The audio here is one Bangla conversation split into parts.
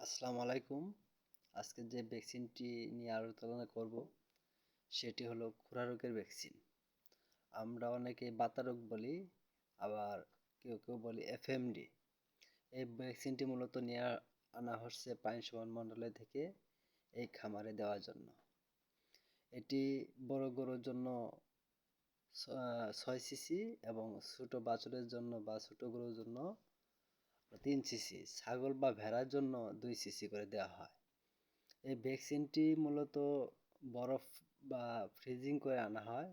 আসসালামু আলাইকুম। আজকে যে ভ্যাকসিনটি নিয়ে আলোচনা করব, সেটি হলো খুরা রোগের ভ্যাকসিন। আমরা অনেকে বাতা রোগ বলি, আবার কেউ কেউ বলি এফএমডি। এই ভ্যাকসিনটি মূলত নিয়ে আনা হচ্ছে পাইন মণ্ডলে থেকে এই খামারে দেওয়ার জন্য। এটি বড় গরুর জন্য ছয় সিসি এবং ছোটো বাছুরের জন্য বা ছোটো গরুর জন্য তিন সিসি ছাগল বা ভেড়ার জন্য দুই সিসি করে দেওয়া হয়। এই ভ্যাকসিনটি মূলত বরফ বা ফ্রিজিং করে আনা হয়।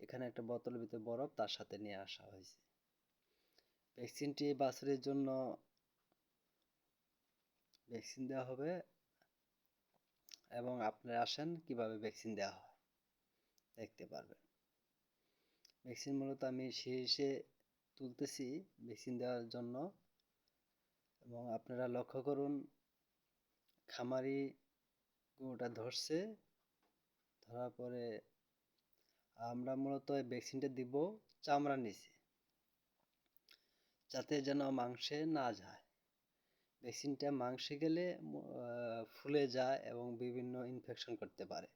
এখানে একটা বোতলের ভিতরে বরফ তার সাথে নিয়ে আসা হয়েছে। ভ্যাকসিনটি বাছুরের জন্য ভ্যাকসিন দেওয়া হবে এবং আপনারা আসেন কীভাবে ভ্যাকসিন দেওয়া হয়, দেখতে পারবেন। ভ্যাকসিন মূলত আমি শীর্ষে তুলতেছি ভ্যাকসিন দেওয়ার জন্য। এবং আপনারা লক্ষ্য করুন, খামারি গরুটা ধরছে, ধরার পরে আমরা মূলত ভ্যাকসিনটা দিব চামড়ার নিচে, যাতে যেন মাংসে না যায়। ভ্যাকসিনটা মাংসে গেলে ফুলে যায় এবং বিভিন্ন ইনফেকশন করতে পারে।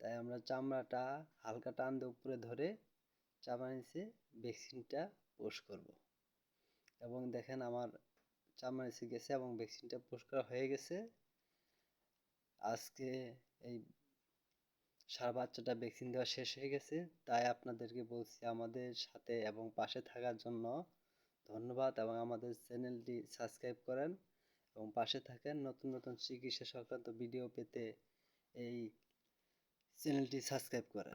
তাই আমরা চামড়াটা হালকা টান উপরে ধরে চামড়া নিচে ভ্যাকসিনটা পোষ করব। এবং দেখেন আমার চামড়া এসে গেছে এবং ভ্যাকসিনটা পোষ করা হয়ে গেছে। আজকে এই সার বাচ্চাটা ভ্যাকসিন দেওয়া শেষ হয়ে গেছে। তাই আপনাদেরকে বলছি আমাদের সাথে এবং পাশে থাকার জন্য ধন্যবাদ এবং আমাদের চ্যানেলটি সাবস্ক্রাইব করেন এবং পাশে থাকেন। নতুন নতুন চিকিৎসা সংক্রান্ত ভিডিও পেতে এই চ্যানেলটি সাবস্ক্রাইব করেন।